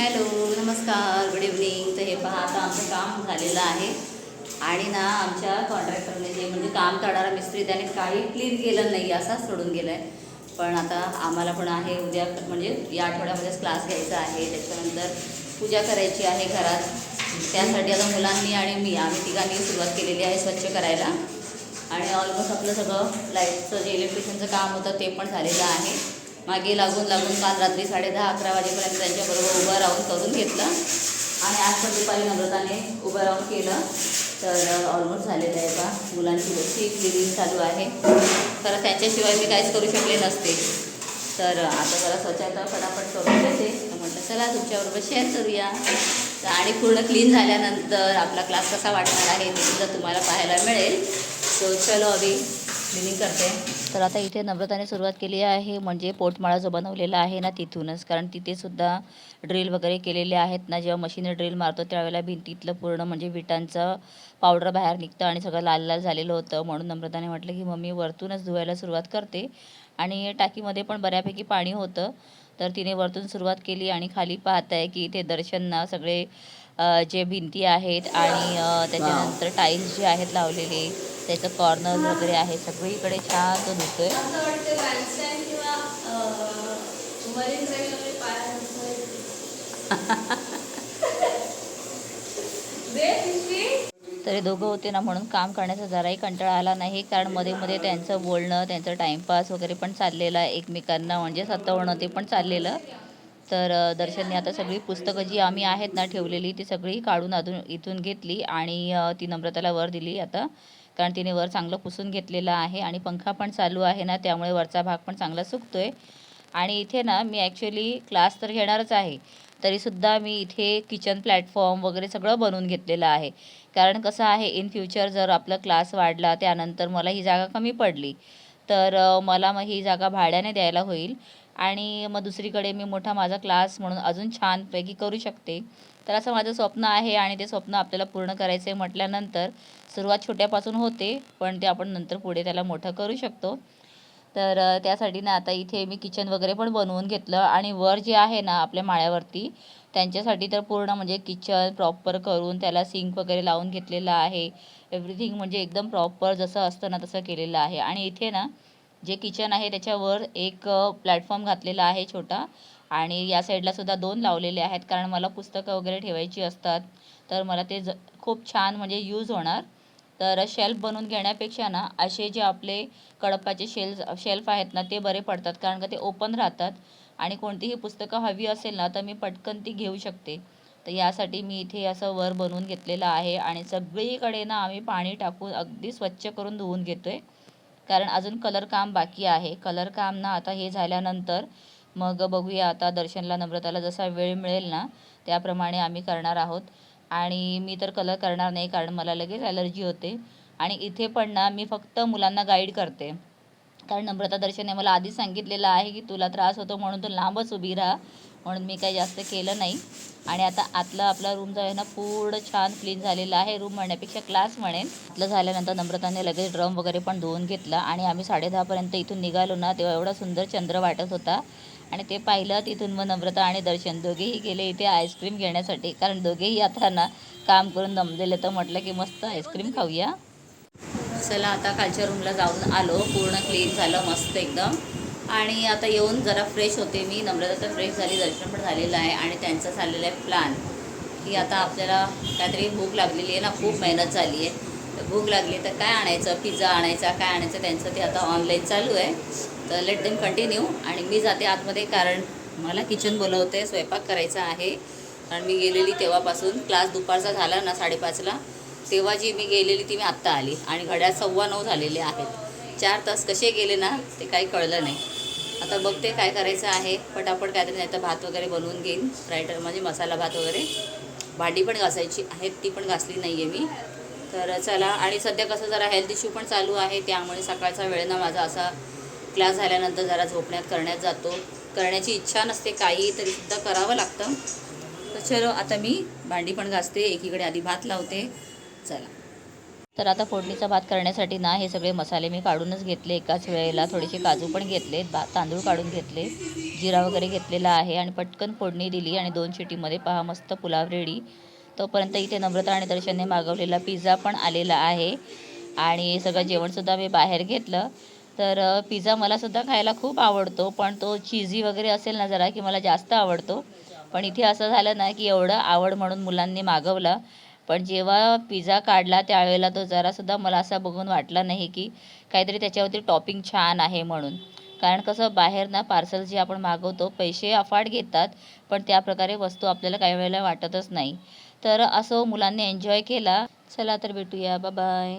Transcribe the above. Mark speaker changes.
Speaker 1: Hello नमस्कार good evening तर हे पहा आता आमचं काम झालेलं आहे. आणि ना आमच्या कॉन्ट्रॅक्टरने जे म्हणजे काम करणारा मिस्त्री त्याने काही क्लीन केलं नाही असाच सोडून गेला आहे पण आता आम्हाला पण आहे उद्या म्हणजे या आठवड्यामध्येच क्लास घ्यायचा आहे. त्याच्यानंतर पूजा करायची आहे घरात. त्यासाठी आता मुलांनी आणि मी आम्ही तिघांनी सुरुवात केलेली आहे स्वच्छ करायला. आणि ऑलमोस्ट आपलं सगळं लाईटचं जे इलेक्ट्रिशियनचं काम होतं ते पण झालेलं आहे. मागे लागून लागून काल रात्री साडे दहा अकरा वाजेपर्यंत त्यांच्याबरोबर उभं राहून करून घेतलं. आणि आज पण दुपारी नम्रताने उभं राहून केलं. तर ऑलमोस्ट झालेलं आहे बा. मुलांची गोष्टी क्लिनिंग चालू आहे. तर त्यांच्याशिवाय मी काहीच करू शकले नसते. तर आता जरा स्वच्छता फटाफट करून देते. तर म्हटलं चला तुमच्याबरोबर शेअर करूया. तर आणि पूर्ण क्लीन झाल्यानंतर आपला क्लास कसा वाटणार आहे ते सुद्धा तुम्हाला पाहायला मिळेल. सो चलो अभि. क्लिनिंग करते. तर आता इथे नम्रताने सुरुवात केली आहे. म्हणजे पोटमाळा जो बनवलेला आहे ना तिथूनच. कारण तिथे सुद्धा ड्रिल वगैरे केलेले आहेत ना. जेव्हा मशीनने ड्रिल मारतो त्यावेळेला भिंतीतलं पूर्ण म्हणजे विटांचं पावडर बाहेर निघतं आणि सगळं लाल लाल झालेलं होतं. म्हणून नम्रताने म्हटलं की मम्मी वरतूनच धुवायला सुरुवात करते. आणि टाकीमध्ये पण बऱ्यापैकी पाणी होतं. तर तिने वरतून सुरुवात केली आणि खाली पाहत आहे की इथे दर्शनना सगळे जे भिंती आहेत आणि त्याच्यानंतर टाईल्स जे आहेत लावलेले त्याचं कॉर्नर वगैरे आहे. सगळीकडे छान तो
Speaker 2: दिसतोय.
Speaker 1: तरी दोघं होते ना म्हणून काम करण्याचा जराही कंटाळा आला नाही. कारण मध्ये मध्ये त्यांचं बोलणं त्यांचं टाईमपास वगैरे पण चाललेलं आहे एकमेकांना. म्हणजे सतवणं ते पण चाललेलं. तर दर्शनने आता सगळी पुस्तकं जी आम्ही आहेत ना ठेवलेली ती सगळी काढून अजून इथून घेतली आणि ती नम्रताला वर दिली आता. कारण तिने वर चांगलं पुसून घेतलेलं आहे आणि पंखा पण चालू आहे ना त्यामुळे वरचा भाग पण चांगला सुकतोय. आणि इथे ना मी ॲक्च्युली क्लास तर घेणारच आहे तरीसुद्धा मी इथे किचन प्लॅटफॉर्म वगैरे सगळं बनवून घेतलेलं आहे. कारण कसं आहे इन फ्युचर जर आपला क्लास वाढला त्यानंतर मला ही जागा कमी पडली तर मला मग ही जागा भाड्याने द्यायला होईल. आणि मग दुसरीकडे मी मोठा माझा क्लास म्हणून अजून छानपैकी करू शकते. तर असं माझं स्वप्न आहे आणि ते स्वप्न आपल्याला पूर्ण करायचं आहे म्हटल्यानंतर सुरुवात छोट्यापासून होते पण ते आपण नंतर पुढे त्याला मोठं करू शकतो. तर त्यासाठी ना आता इथे मी किचन वगैरे पण बनवून घेतलं आणि वर जे आहे ना आपल्या माळ्यावरती त्यांच्यासाठी तर पूर्ण म्हणजे किचन प्रॉपर करून त्याला सिंक वगैरे लावून घेतलेलं आहे. एव्हरीथिंग म्हणजे एकदम प्रॉपर जसं असतं ना तसं केलेलं आहे. आणि इथे ना जे किचन आहे त्याच्यावर एक प्लॅटफॉर्म घातलेला आहे छोटा. आणि या साईडला सुद्धा दोन लावलेले आहेत. कारण मला पुस्तकं वगैरे ठेवायची असतात तर मला ते ज खूप छान म्हणजे यूज होणार. तर शेल्फ बनवून घेण्यापेक्षा ना असे जे आपले कडप्पाचे शेल्स शेल्फ आहेत ना ते बरे पडतात. कारण का ते ओपन राहतात. आणि कोणतीही पुस्तकं हवी असेल ना तर मी पटकन ती घेऊ शकते. तर यासाठी मी इथे असं वर बनवून घेतलेलं आहे. आणि सगळीकडे ना आम्ही पाणी टाकून अगदी स्वच्छ करून धुवून घेतो आहे कारण अजून कलर काम बाकी आहे. कलर काम ना आता हे झाल्यानंतर मग बघूया आता दर्शनला नम्रताला जसा वेळ मिळेल ना त्याप्रमाणे आम्ही करणार आहोत. आणि मी तर कलर करणार नाही कारण मला लगेच ॲलर्जी होते. आणि इथे पण ना मी फक्त मुलांना गाईड करते. कारण नम्रता दर्शनने मला आधीच सांगितलेलं आहे की तुला त्रास होतो म्हणून तू लांबच उभी राहा. म्हणून मी काही जास्त केलं नाही. आणि आता आतला आपला रूम जो आहे ना पूर्ण छान क्लीन झालेला आहे. रूम म्हणण्यापेक्षा क्लास म्हणेन. आतलं झाल्यानंतर नम्रताने लगेच ड्रम वगैरे पण धुवून घेतला आणि आम्ही साडेदहापर्यंत इथून निघालो ना तेव्हा एवढा सुंदर चंद्र वाटत होता. आणि ते पाहिलं तिथून मग नम्रता आणि दर्शन. दोघेही गेले इथे आईस्क्रीम घेण्यासाठी. कारण दोघेही आता ना काम करून दमलेले तर म्हटलं की मस्त आईस्क्रीम खाऊया. चला आता खालच्या रूमला जाऊन आलो. पूर्ण क्लीन झालं मस्त एकदम. आणि आता येऊन जरा फ्रेश होते मी. नम्रता तर फ्रेश झाली दर्शन पण झालेलं आहे आणि त्यांचा झालेला आहे प्लॅन की आता आपल्याला काहीतरी भूक लागलेली आहे ना खूप मेहनत झाली आहे. तर भूक लागली तर काय आणायचं? पिझ्झा आणायचा काय आणायचं? त्यांचं ते आता ऑनलाईन चालू आहे. तर लेट देम कंटिन्यू आणि मी जाते आतमध्ये कारण मला किचन बोलवते स्वयंपाक करायचा आहे. कारण मी गेलेली तेव्हापासून. क्लास दुपारचा झाला ना साडेपाचला. तेव्हा जी मी गेलेली ती मी आत्ता आली. आणि घड्याळ सव्वा नऊ झालेले आहेत. चार तास कसे गेले ना ते काही कळलं नाही. आता बघते काय करायचं आहे. पटापट काहीतरी नाही तर भात वगैरे बनवून घेईन. फ्राईड म्हणजे मसाला भात वगैरे. भांडी पण घासायची आहेत ती पण घासली नाही आहे मी. तर चला आणि सध्या कसं जरा हेल्थ इश्यू पण चालू आहे त्यामुळे सकाळचा वेळ ना माझा असा क्लास झाल्यानंतर जरा झोपण्यात करण्यात जातो. करण्याची इच्छा नसते काही तरीसुद्धा करावं लागतं. तर चलो आता मी भांडी पण घासते एकीकडे आधी भात लावते. चला. तर आता फोडणीचा भात करण्यासाठी ना हे सगळे मसाले मी काढूनच घेतले. एकाच वेळेला थोडेसे काजू पण घेतले भात तांदूळ काढून घेतले जिरा वगैरे घेतलेला आहे आणि पटकन फोडणी दिली आणि दोन शिटीमध्ये पहा मस्त पुलाव रेडी तोपर्यंत इथे नम्रता आणि दर्शनने मागवलेला पिझ्झा पण आलेला आहे. आणि सगळं जेवणसुद्धा मी बाहेर घेतलं. तर पिझ्झा मला सुद्धा खायला खूप आवडतो पण तो चिझी वगैरे असेल ना जरा की मला जास्त आवडतो. पण इथे असं झालं ना की एवढं आवड म्हणून मुलांनी मागवला. पण जेव्हा पिझ्झा काढला त्यावेळेला तो जरासुद्धा मला असा बघून वाटला नाही की काहीतरी त्याच्यावरती टॉपिंग छान आहे म्हणून. कारण कसं बाहेर ना पार्सल जे आपण मागवतो पैसे अफाट घेतात पण त्या प्रकारे वस्तू आपल्याला काही वेळेला वाटतच नाही. तर असं मुलांनी एन्जॉय केला. चला तर भेटूया. बाय